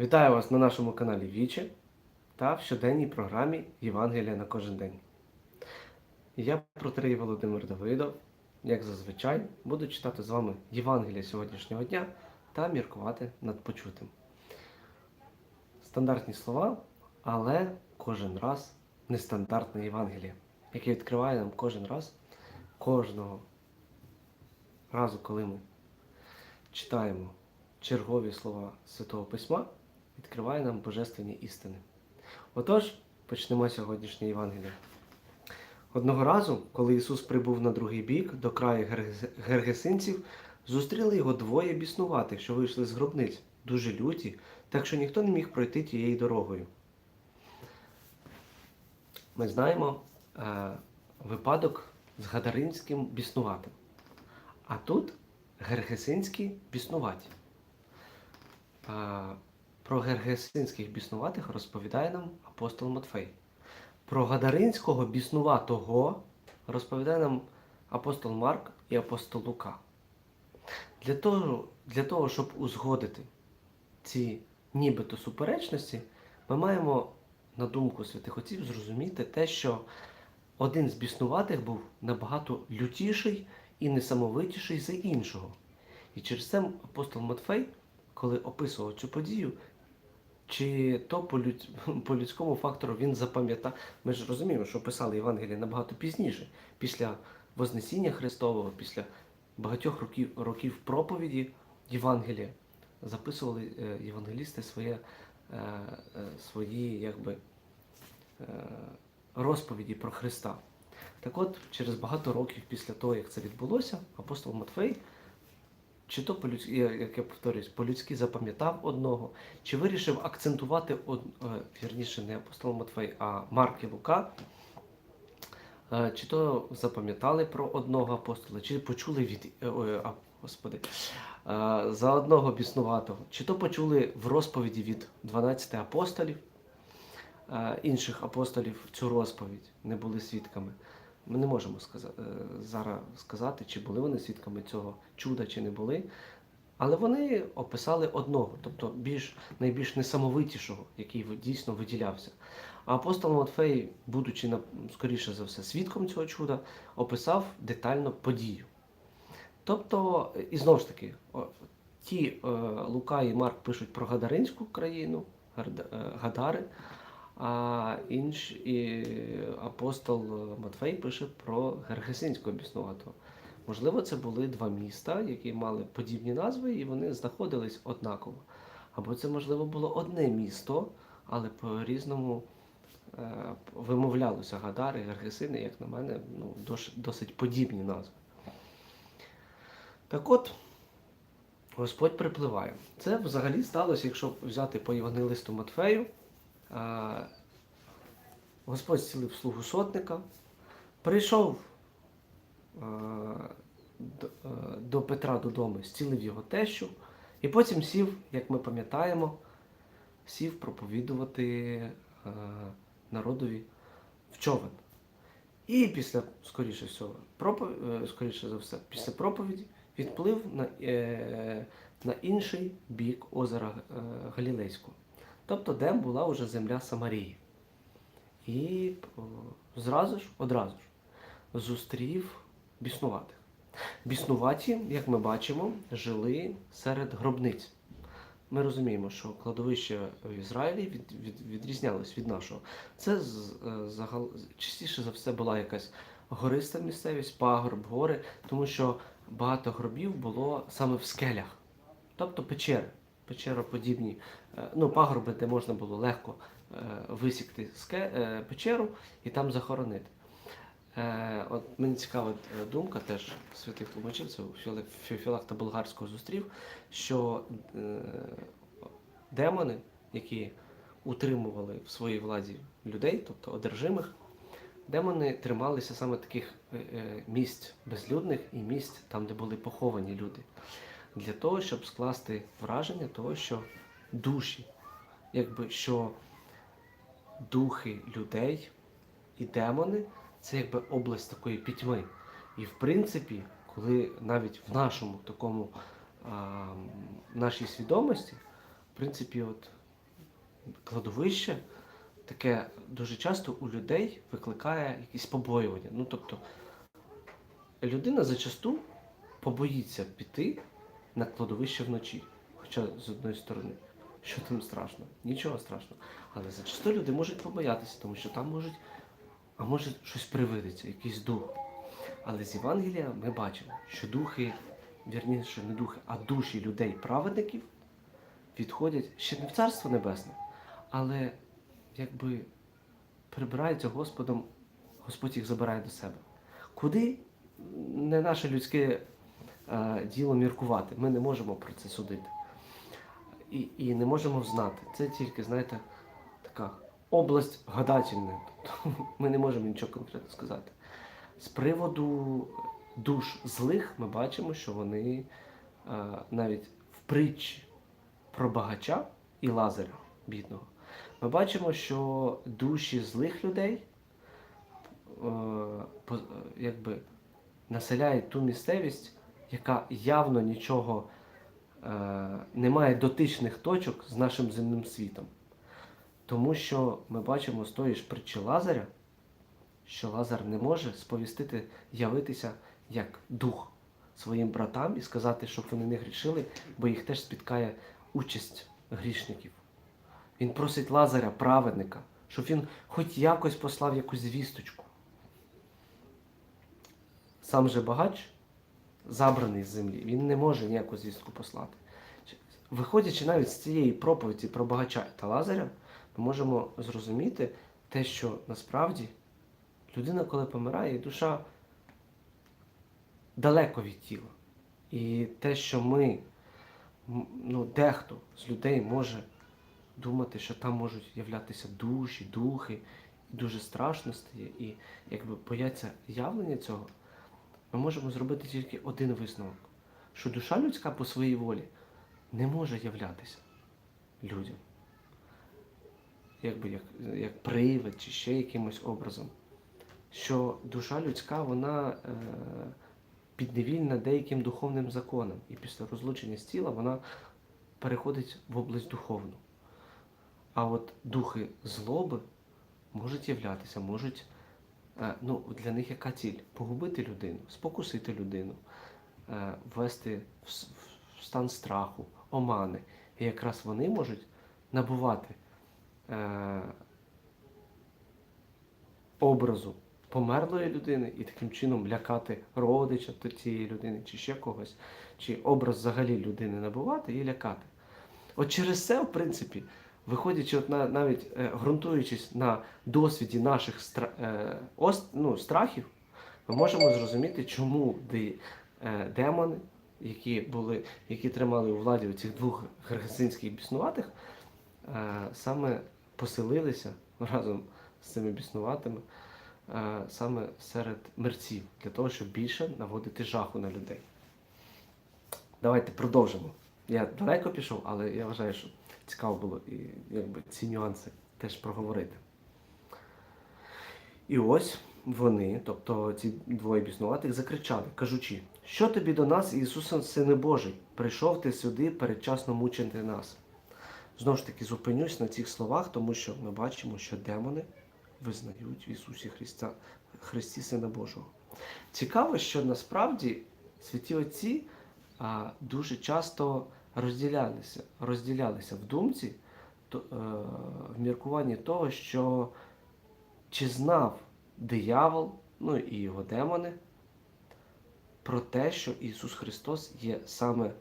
Вітаю вас на нашому каналі Вічі та в щоденній програмі Євангелія на кожен день. Я протерей Володимир Давидов, як зазвичай, буду читати з вами Євангелія сьогоднішнього дня та міркувати над почутим. Стандартні слова, але кожен раз нестандартне Євангеліє, яке відкриває нам кожен раз, кожного разу, коли ми читаємо чергові слова Святого Письма, відкриває нам божественні істини. Отож, почнемо сьогоднішнє Євангеліє. Одного разу, коли Ісус прибув на другий бік до краю гергесинців, зустріли його двоє біснуватих, що вийшли з гробниць, дуже люті, так що ніхто не міг пройти тією дорогою. Ми знаємо е, випадок з Гадаринським біснуватим. А тут гергесинські біснуваті. А, Про гергесинських біснуватих розповідає нам апостол Матфей. Про Гадаринського біснуватого розповідає нам апостол Марк і апостол Лука. Для того, для того, щоб узгодити ці нібито суперечності, ми маємо, на думку святих отців, зрозуміти те, що один з біснуватих був набагато лютіший і несамовитіший за іншого. І через це апостол Матфей, коли описував цю подію, чи то по, людь... по людському фактору він запам'ятав. Ми ж розуміємо, що писали Євангелія набагато пізніше, після Вознесіння Христового, після багатьох років, років проповіді Євангелія, записували е, євангелісти своє, е, е, свої якби, розповіді про Христа. Так от, через багато років після того, як це відбулося, апостол Матфей, чи то по-людськи, як я повторюсь, по-людськи запам'ятав одного, чи вирішив акцентувати, од... е, вірніше, не апостол Матфей, а Марк і Лука, е, чи то запам'ятали про одного апостола, чи почули від е, ой, господи, за одного біснуватого, чи то почули в розповіді від 12 апостолів, інших апостолів цю розповідь, не були свідками. Ми не можемо сказати, зараз сказати, чи були вони свідками цього чуда, чи не були. Але вони описали одного, тобто більш, найбільш несамовитішого, який дійсно виділявся. А апостол Матфей, будучи скоріше за все свідком цього чуда, описав детально подію. Тобто, і знову ж таки, ті е, Лука і Марк пишуть про Гадаринську країну, е, Гадари, а інш, і апостол Матфей пише про Гергесинського біснуватого. Можливо, це були два міста, які мали подібні назви, і вони знаходились однаково. Або це, можливо, було одне місто, але по-різному е, вимовлялося Гадари, Гергесини, як на мене, ну, досить подібні назви. Так от, Господь припливає. Це взагалі сталося, якщо взяти по Євангелисту Матфею. Господь зцілив слугу сотника, прийшов до, Петра додому, зцілив його тещу, і потім сів, як ми пам'ятаємо, сів проповідувати народові в човен. І після, скоріше всього, пропов... е, скоріше за все, після проповіді відплив на, е... на інший бік озера е... Галілейського. Тобто, де була вже земля Самарії. І зразу ж, одразу ж, зустрів біснуватих. Біснуваті, як ми бачимо, жили серед гробниць. Ми розуміємо, що кладовище в Ізраїлі від, від, відрізнялось від нашого. Це з- е, загал... частіше за все була якась гориста місцевість, пагорб, гори, тому що багато гробів було саме в скелях, тобто печери, печероподібні, е, ну, пагорби, де можна було легко е, висікти е, печеру і там захоронити. От мені цікава думка теж святих тлумачів, це Філе- Болгарського зустрів, що демони, які утримували в своїй владі людей, тобто одержимих, демони трималися саме таких місць безлюдних і місць там, де були поховані люди, для того, щоб скласти враження того, що душі, якби що духи людей і демони це якби область такої пітьми. І в принципі, коли навіть в нашому такому а, нашій свідомості, в принципі, от кладовище таке дуже часто у людей викликає якісь побоювання. Ну тобто людина зачасту побоїться піти на кладовище вночі. Хоча з одної сторони, що там страшно? Нічого страшного. Але зачасту люди можуть побоятися, тому що там можуть, а може щось привидеться, якийсь дух. Але з Євангелія ми бачимо, що духи, вірніше, не духи, а душі людей праведників відходять ще не в Царство Небесне, але якби прибираються Господом, Господь їх забирає до себе. Куди не наше людське діло міркувати. Ми не можемо про це судити. І, і не можемо знати. Це тільки, знаєте, така область гадательна. Тобто ми не можемо нічого конкретно сказати. З приводу душ злих ми бачимо, що вони е, навіть в притчі про багача і Лазаря бідного. Ми бачимо, що душі злих людей е, е, якби населяють ту місцевість, яка явно нічого е, не має дотичних точок з нашим земним світом. Тому що ми бачимо з тої ж притчі Лазаря, що Лазар не може сповістити, явитися як дух своїм братам і сказати, щоб вони не грішили, бо їх теж спіткає участь грішників. Він просить Лазаря, праведника, щоб він хоч якось послав якусь звісточку. Сам же багач, забраний з землі, він не може ніяку звістку послати. Виходячи навіть з цієї проповіді про багача та Лазаря, ми можемо зрозуміти те, що насправді людина, коли помирає, душа далеко від тіла. І те, що ми, ну, дехто з людей може думати, що там можуть являтися душі, духи, дуже страшно стає, і якби бояться явлення цього, ми можемо зробити тільки один висновок: що душа людська по своїй волі не може являтися людям. Якби як, як привид чи ще якимось образом. Що душа людська, вона е, підневільна деяким духовним законам. І після розлучення з тіла вона переходить в область духовну. А от духи злоби можуть являтися, можуть. Е, Ну, для них яка ціль? Погубити людину, спокусити людину, е, ввести в стан страху, омани. І якраз вони можуть набувати е, образу померлої людини і таким чином лякати родича цієї людини, чи ще когось, чи образ взагалі людини набувати і лякати. От через це, в принципі, виходячи, от на, навіть е, ґрунтуючись на досвіді наших стра, е, ос, ну, страхів, ми можемо зрозуміти, чому де, е, демони, які були, які тримали у владі цих двох герцинських біснуватих, е, саме поселилися разом з цими біснуватими е, саме серед мерців, для того, щоб більше наводити жаху на людей. Давайте продовжимо. Я далеко пішов, але я вважаю, що цікаво було і якби ці нюанси теж проговорити. І ось вони, тобто ці двоє біснуватих, закричали, кажучи, що тобі до нас, Ісусе, Сине Божий, прийшов ти сюди передчасно мучити нас. Знову ж таки, зупинюсь на цих словах, тому що ми бачимо, що демони визнають в Ісусі Христа, Христі Сина Божого. Цікаво, що насправді святі отці а, дуже часто розділялися, розділялися в думці, то, е, в міркуванні того, що чи знав диявол, ну і його демони, про те, що Ісус Христос є саме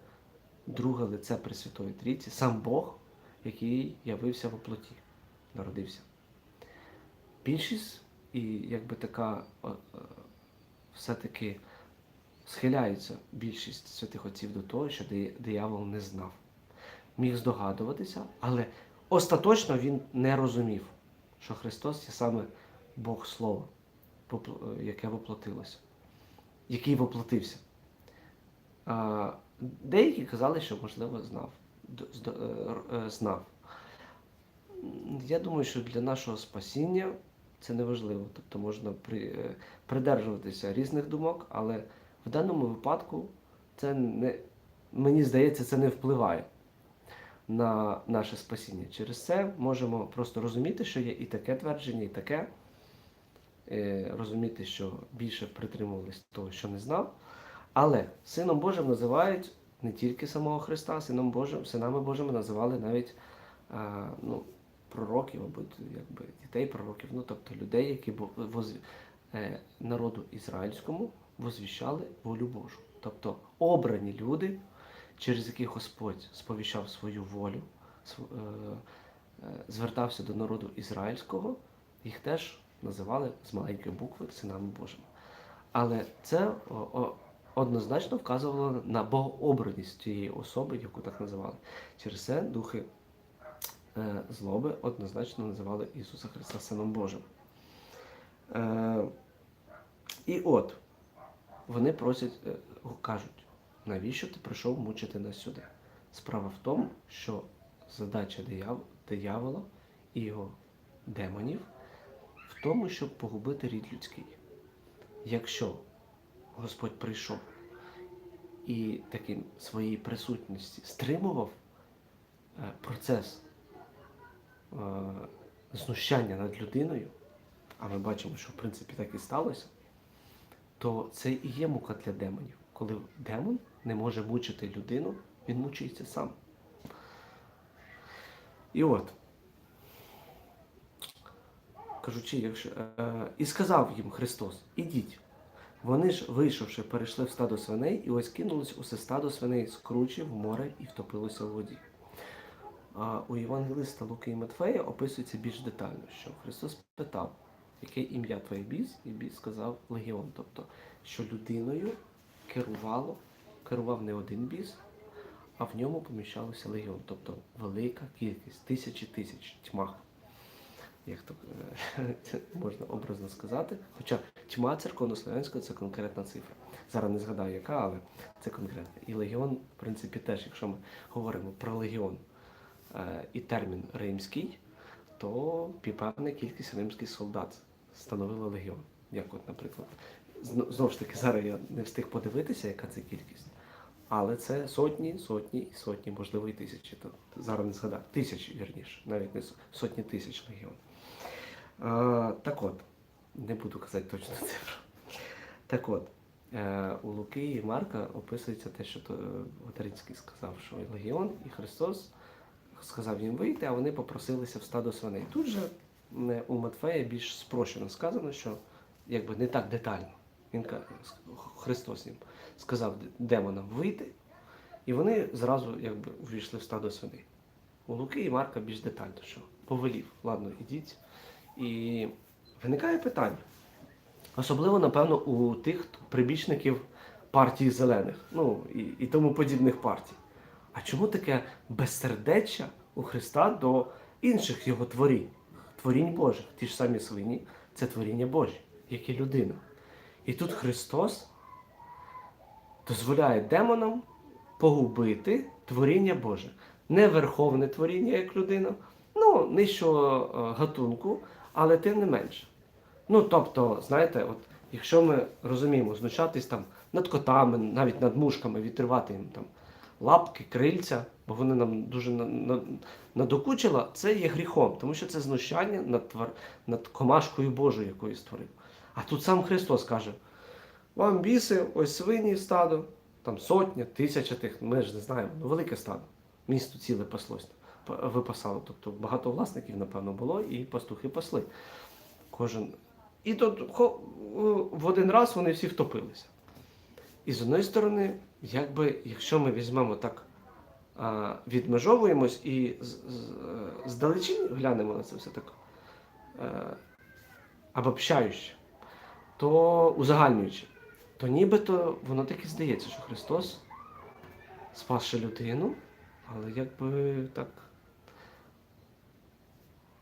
друге лице Пресвятої Трійці, сам Бог, який явився в оплоті, народився. Більшість і якби така все-таки схиляється більшість святих отців до того, що диявол не знав. Міг здогадуватися, але остаточно він не розумів, що Христос є саме Бог Слово, яке воплотилося, який воплотився. Деякі казали, що, можливо, знав. Е, е, знав. Я думаю, що для нашого спасіння це не важливо. Тобто можна е, придержуватися різних думок, але в даному випадку це не, мені здається, це не впливає. на наше спасіння. Через це можемо просто розуміти, що є і таке твердження, і таке. Е, розуміти, що більше притримувались того, що не знав. Але Сином Божим називають не тільки самого Христа, Сином Божим, синами Божими називали навіть а, ну, пророків або якби, дітей пророків, ну тобто людей, які бу- воз, е, народу ізраїльському возвіщали волю Божу. Тобто обрані люди, через яких Господь сповіщав свою волю, е, е, звертався до народу ізраїльського, їх теж називали з маленької букви синами Божими. Але це однозначно вказувало на богообраність цієї особи, яку так називали. Через це духи е, злоби однозначно називали Ісуса Христа Сином Божим. І от вони просять, е, кажуть, навіщо ти прийшов мучити нас сюди? Справа в тому, що задача диявола, і його демонів в тому, щоб погубити рід людський. Якщо Господь прийшов і таким своїй присутності стримував е, процес е, знущання над людиною, а ми бачимо, що в принципі так і сталося, то це і є мука для демонів. Коли демон не може мучити людину, він мучується сам. І от, кажучи, якщо, е, і сказав їм Христос, ідіть. Вони ж, вийшовши, перейшли в стадо свиней, і ось кинулось усе стадо свиней з кручі в море і втопилося в воді. А у Євангелиста Луки і Матфея описується більш детально, що Христос питав, яке ім'я твоє біс, і біс сказав легіон. Тобто, що людиною керувало, керував не один біс, а в ньому поміщалося легіон, тобто велика кількість, тисячі тисяч тьма. Як то е, можна образно сказати. Хоча тьма церковнослов'янська це конкретна цифра. Зараз не згадаю, яка, але це конкретна. І легіон, в принципі, теж, якщо ми говоримо про легіон е, і термін римський, то певна кількість римських солдат становила легіон. Як от, наприклад, знову ж таки, зараз я не встиг подивитися, яка це кількість. Але це сотні, сотні і сотні, можливо, і тисячі. То зараз не згадаю. Тисячі, вірніше, навіть не сотні тисяч легіон. Е, так от, не буду казати точну цифру. Так от, е, у Луки і Марка описується те, що то, е, сказав, що легіон і Христос сказав їм вийти, а вони попросилися в стадо свиней. Тут же у Матфея більш спрощено сказано, що якби не так детально. Він Христос їм сказав демонам вийти, і вони зразу якби увійшли в стадо свиней. У Луки і Марка більш детально, що повелів, ладно, ідіть. І виникає питання. Особливо, напевно, у тих прибічників партії зелених, ну і, і тому подібних партій. А чому таке безсердеччя у Христа до інших його творінь, творінь Божих? Ті ж самі свині це творіння Божі, як і людина. І тут Христос дозволяє демонам погубити творіння Боже. Не верховне творіння, як людина, ну, нижчого е, гатунку, але тим не менше. Ну, тобто, знаєте, от якщо ми розуміємо, знущатись там над котами, навіть над мушками, відривати їм там лапки, крильця, бо вони нам дуже на- на- надокучили, це є гріхом, тому що це знущання над, твар... над комашкою Божою, якою створив. А тут сам Христос каже: вам біси, ось свині стадо, там сотня, тисяча тих, ми ж не знаємо, ну велике стадо. Місто ціле паслось, випасало. Тобто багато власників, напевно, було, і пастухи пасли. Кожен. І тут в один раз вони всі втопилися. І з одної сторони, якби, якщо ми візьмемо так, відмежовуємось і з, з, здалечінь глянемо на це все так е, обобщаючи, то узагальнюючи, то нібито воно так і здається, що Христос спасши людину, але якби так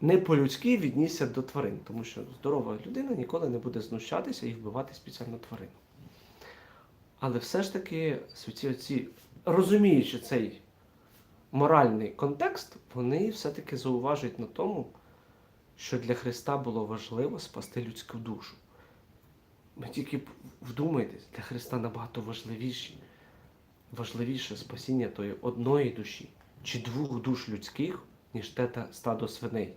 не по-людськи віднісся до тварин, тому що здорова людина ніколи не буде знущатися і вбивати спеціально тварину. Але все ж таки святі отці, розуміючи цей моральний контекст, вони все-таки зауважують на тому, що для Христа було важливо спасти людську душу. Ми тільки вдумайтесь, для Христа набагато важливіші, важливіше спасіння тої одної душі. чи двох душ людських, ніж те та стадо свиней.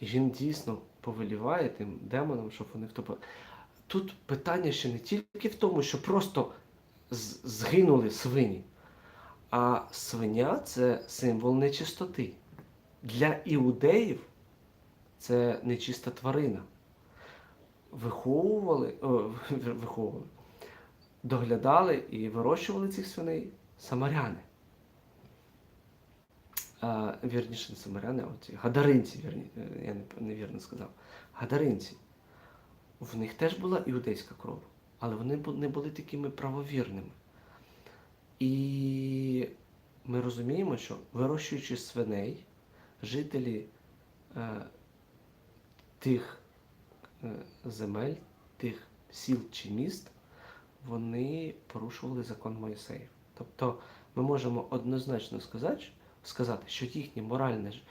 І він дійсно повеліває тим демонам, щоб вони втопили. Тут питання ще не тільки в тому, що просто згинули свині, а свиня це символ нечистоти. Для іудеїв це нечиста тварина. Виховували, о, виховували, доглядали і вирощували цих свиней самаряни. А, вірніше, не самаряни, а оці гадаринці, вірні, е, я невірно сказав. Гадаринці. В них теж була іудейська кров, але вони не були такими правовірними. І ми розуміємо, що вирощуючи свиней, жителі е, тих е, земель, тих сіл чи міст, вони порушували закон Моїсеїв. Тобто ми можемо однозначно сказати, сказати що їхній моральний,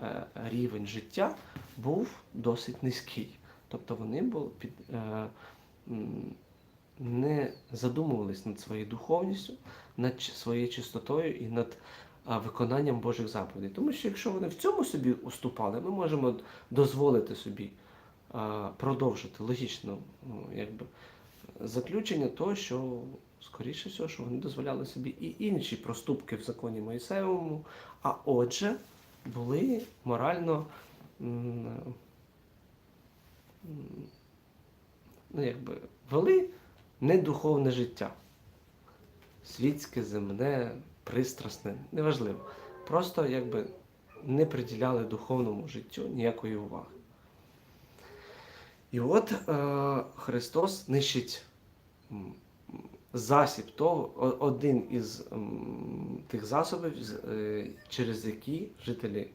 е, рівень життя був досить низький. Тобто вони були під, е, не задумувались над своєю духовністю, над своєю чистотою і над виконанням Божих заповідей. Тому що якщо вони в цьому собі уступали, ми можемо дозволити собі продовжити логічно ну, якби, заключення того, що скоріше всього, що вони дозволяли собі і інші проступки в законі Моїсеєвому, а отже, були морально ну, якби, вели недуховне життя. Світське, земне, пристрасне, неважливо. Просто якби не приділяли духовному життю ніякої уваги. І от е, Христос нищить засіб того, один із тих засобів, е, через які жителі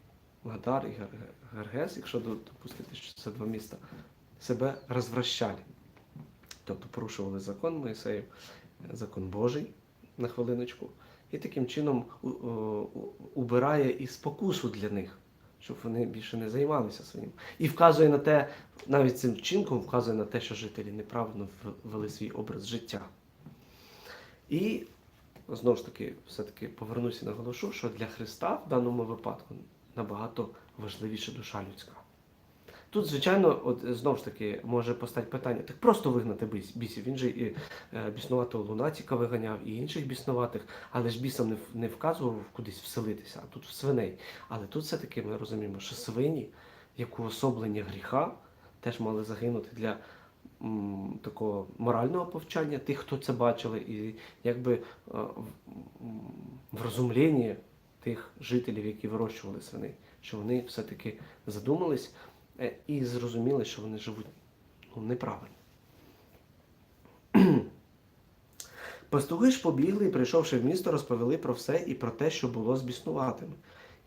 Гадар і Гер- Гергес, якщо допустити, що це два міста, себе розвращали. Тобто порушували закон Моїсеїв, закон Божий на хвилиночку, і таким чином убирає і спокусу для них, щоб вони більше не займалися своїм. І вказує на те, навіть цим вчинком вказує на те, що жителі неправильно в- вели свій образ життя. І знову ж таки, все-таки повернуся і наголошу, що для Христа в даному випадку набагато важливіша душа людська. Тут, звичайно, от знову ж таки може постати питання, так просто вигнати бісів. Він же і е, біснуватого лунатіка виганяв, і інших біснуватих, але ж бісам не, вказував кудись вселитися, а тут в свиней. Але тут все-таки ми розуміємо, що свині, як уособлення гріха, теж мали загинути для такого морального повчання тих, хто це бачили, і якби е, в, розумлінні тих жителів, які вирощували свиней, що вони все-таки задумались е, і зрозуміли, що вони живуть ну, неправильно. Пастухи ж побігли і, прийшовши в місто, розповіли про все і про те, що було з біснуватими.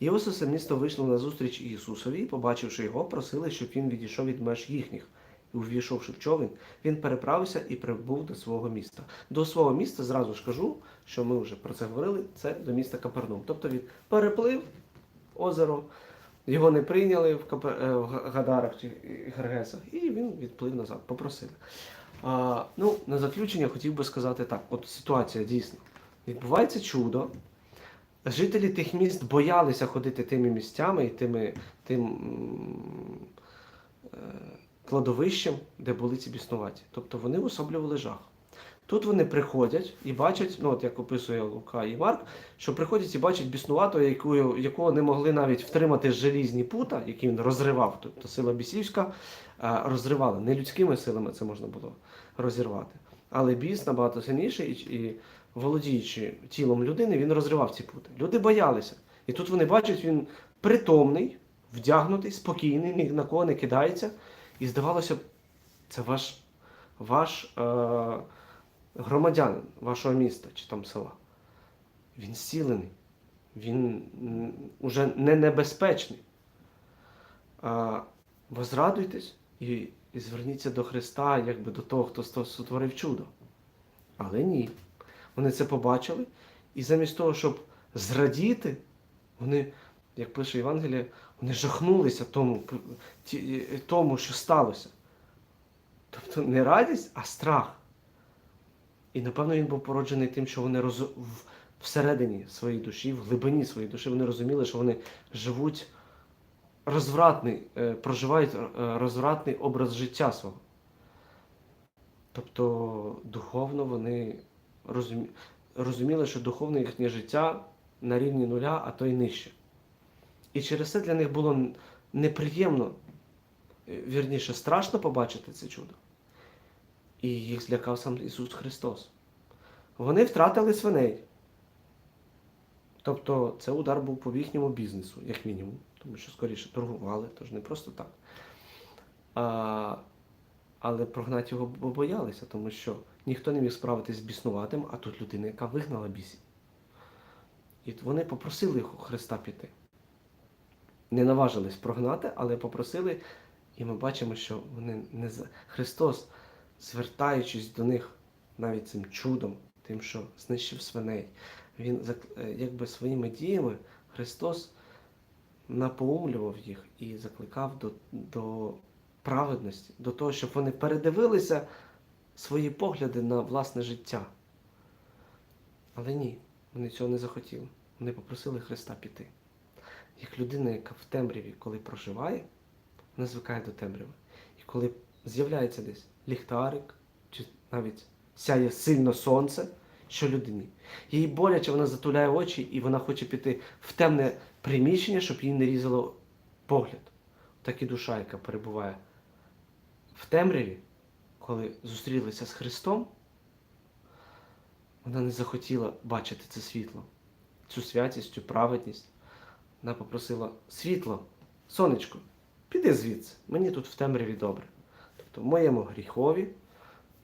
І ось усе місто вийшло на зустріч Ісусові, побачивши його, просили, щоб він відійшов від меж їхніх. Увійшовши в човен, він переправився і прибув до свого міста. До свого міста зразу ж кажу, що ми вже про це говорили, це до міста Капернум. Тобто він переплив озеро, його не прийняли в, Капер... е, в Гадарах чи Гергесах, і він відплив назад, попросили. А, ну, на заключення хотів би сказати так: от ситуація дійсно. Відбувається чудо. Жителі тих міст боялися ходити тими місцями і тими, тим е, кладовищем, де були ці біснуваті. Тобто вони особлювали жах. Тут вони приходять і бачать, ну от як описує Лука і Марк, що приходять і бачать біснуватого, якого, якого не могли навіть втримати желізні пута, які він розривав. Тобто сила бісівська е, розривала. Не людськими силами це можна було розірвати. Але біс набагато сильніший і володіючи тілом людини, він розривав ці пути. Люди боялися. І тут вони бачать, він притомний, вдягнутий, спокійний, ні на кого не кидається. І здавалося б, це ваш, ваш е, громадянин вашого міста чи там села. Він зцілений, він уже не небезпечний. А, возрадуйтесь і, і зверніться до Христа, якби до того, хто сотворив чудо. Але ні. Вони це побачили, і замість того, щоб зрадіти, вони, як пише Євангеліє, вони жахнулися тому, тому, що сталося. Тобто не радість, а страх. І напевно він був породжений тим, що вони роз... всередині своєї душі, в глибині своєї душі, вони розуміли, що вони живуть розвратний, е, проживають е, розвратний образ життя свого. Тобто духовно вони розумі... розуміли, що духовне їхнє життя на рівні нуля, а то й нижче. І через це для них було неприємно, е, вірніше, страшно побачити це чудо. І їх злякав сам Ісус Христос. Вони втратили свиней. Тобто це удар був по їхньому бізнесу, як мінімум, тому що скоріше торгували, тож не просто так. А, але прогнати його боялися, тому що ніхто не міг справитись з біснуватим, а тут людина, яка вигнала бісів. І вони попросили Христа піти. Не наважились прогнати, але попросили, і ми бачимо, що вони не Христос, звертаючись до них навіть цим чудом, тим, що знищив свиней, він е, якби своїми діями Христос напоумлював їх і закликав до, до праведності, до того, щоб вони передивилися свої погляди на власне життя. Але ні, вони цього не захотіли. Вони попросили Христа піти. Як людина, яка в темряві, коли проживає, вона звикає до темряви. І коли з'являється десь ліхтарик, чи навіть сяє сильно сонце, що людині? Їй боляче, вона затуляє очі і вона хоче піти в темне приміщення, щоб їй не різало погляд. Так і душа, яка перебуває в темряві, коли зустрілися з Христом, вона не захотіла бачити це світло, цю святість, цю праведність. Вона попросила світло, сонечко, піди звідси, мені тут в темряві добре. Тобто в моєму гріхові,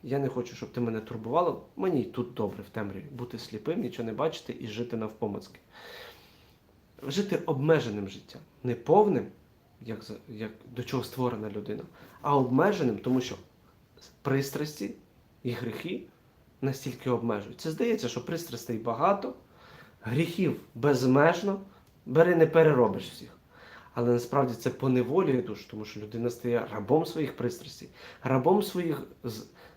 я не хочу, щоб ти мене турбувала, мені й тут добре в темряві, бути сліпим, нічого не бачити і жити навпомацки. Жити обмеженим життям, не повним, як, як до чого створена людина, а обмеженим, тому що пристрасті і гріхи настільки обмежують. Це здається, що пристрастей багато, гріхів безмежно, бери не переробиш всіх. Але насправді це поневолює душу, тому що людина стає рабом своїх пристрастей, рабом своїх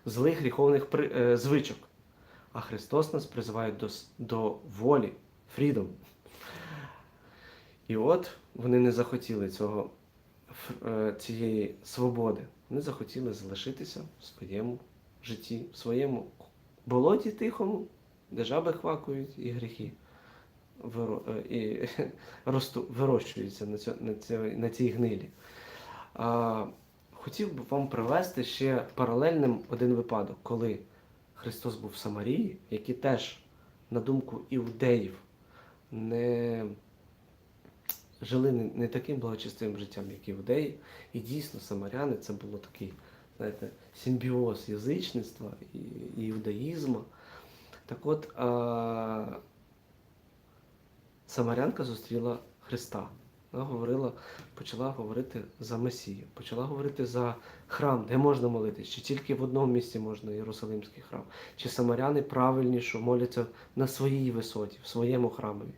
злих гріховних е, звичок. А Христос нас призиває до, до волі, фрідом. І от вони не захотіли цього, е, цієї свободи. Вони захотіли залишитися в своєму житті, в своєму болоті тихому, де жаби хвакають і гріхи і вирощуються на, цьо, на, цьо, на цій гнилі. А, хотів би вам привести ще паралельним один випадок, коли Христос був в Самарії, які теж, на думку іудеїв, не жили не, таким благочестивим життям, як іудеї. І дійсно, самаряни це було такий, знаєте, симбіоз язичництва і іудаїзму. Так от, а, Самарянка зустріла Христа. Вона говорила, почала говорити за Месію, почала говорити за храм, де можна молитись, чи тільки в одному місці можна Єрусалимський храм, чи самаряни правильні, що моляться на своїй висоті, в своєму храмові.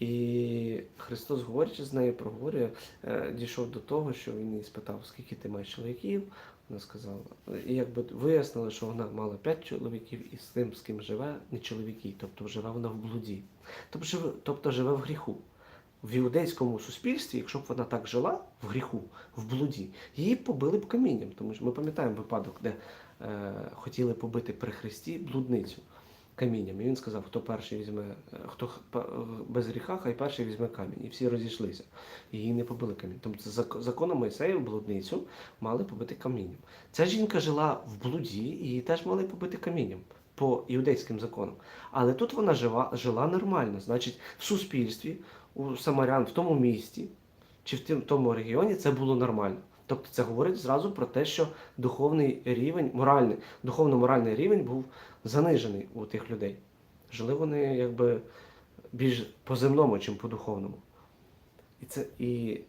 І Христос, говорячи з нею, проговорює, е, дійшов до того, що він її спитав, скільки ти маєш чоловіків. Вона сказала, і якби вияснили, що вона мала п'ять чоловіків, і з тим, з ким живе, не чоловіки, тобто живе вона в блуді. Тобто живе, тобто живе в гріху. В іудейському суспільстві, якщо б вона так жила в гріху, в блуді, її побили б камінням. Тому що ми пам'ятаємо випадок, де е, хотіли побити при Христі блудницю камінням. І він сказав, хто перший візьме, е, хто е, без гріха, хай перший візьме камінь. І всі розійшлися. І її не побили камінням. Тобто зак- законом Мойсея блудницю мали побити камінням. Ця жінка жила в блуді, і її теж мали побити камінням по іудейським законам. Але тут вона жила, жила нормально. Значить, в суспільстві, у самарян, в тому місті чи в тому регіоні це було нормально. Тобто це говорить зразу про те, що духовний рівень, моральний, духовно-моральний рівень був занижений у тих людей. Жили вони якби більш по земному, чим по духовному. І це і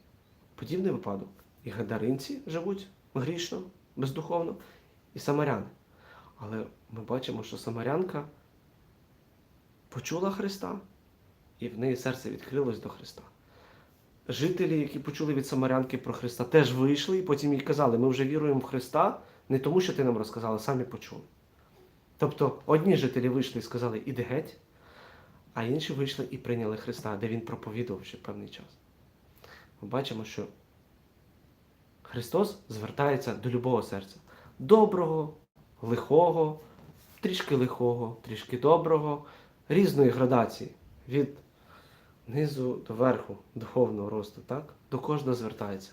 подібний випадок. І гадаринці живуть грішно, бездуховно, і самаряни. Але ми бачимо, що самарянка почула Христа, і в неї серце відкрилось до Христа. Жителі, які почули від самарянки про Христа, теж вийшли і потім їй казали, ми вже віруємо в Христа не тому, що ти нам розказала, самі почули. Тобто одні жителі вийшли і сказали, іди геть, а інші вийшли і прийняли Христа, де Він проповідував ще певний час. Ми бачимо, що Христос звертається до любого серця. Доброго, лихого, трішки лихого, трішки доброго, різної градації. Від низу до верху духовного росту, так? До кожного звертається.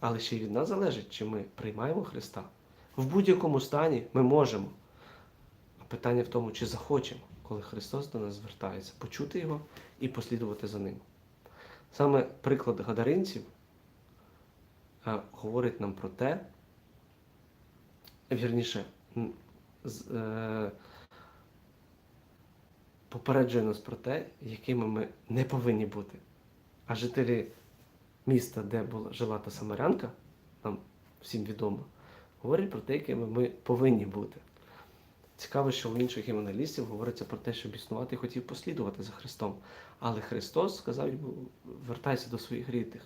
Але ще й від нас залежить, чи ми приймаємо Христа. В будь-якому стані ми можемо. Питання в тому, чи захочемо, коли Христос до нас звертається, почути Його і послідувати за ним. Саме приклад гадаринців е, говорить нам про те, вірніше, е, попереджує нас про те, якими ми не повинні бути. А жителі міста, де була жила та самарянка, нам всім відомо, говорять про те, якими ми повинні бути. Цікаво, що у інших євангелістів говориться про те, що існувати хотів послідувати за Христом. Але Христос сказав йому, вертайся до своїх рідних.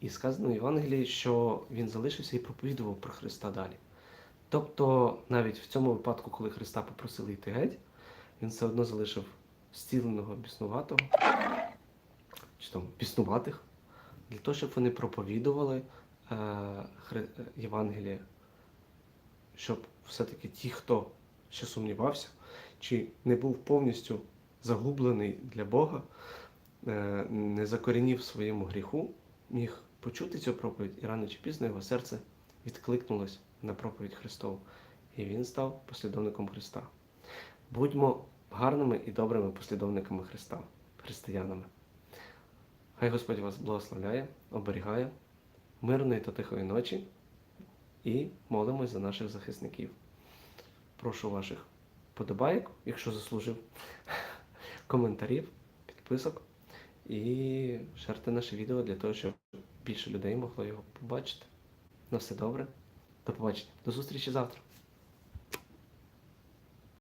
І сказано в Євангелії, що він залишився і проповідував про Христа далі. Тобто, навіть в цьому випадку, коли Христа попросили йти геть, він все одно залишив зціленого біснуватого, чи там біснуватих, для того, щоб вони проповідували е, Євангеліє, щоб все-таки ті, хто ще сумнівався, чи не був повністю загублений для Бога, е, не закорінів своєму гріху, міг почути цю проповідь, і рано чи пізно його серце відкликнулось на проповідь Христову, і він став послідовником Христа. Будьмо гарними і добрими послідовниками Христа, християнами. Хай Господь вас благословляє, оберігає, мирної та тихої ночі і молимось за наших захисників. Прошу ваших подобайок, якщо заслужив, коментарів, підписок і шерте наше відео для того, щоб більше людей могло його побачити. На все добре. До побачення. До зустрічі завтра.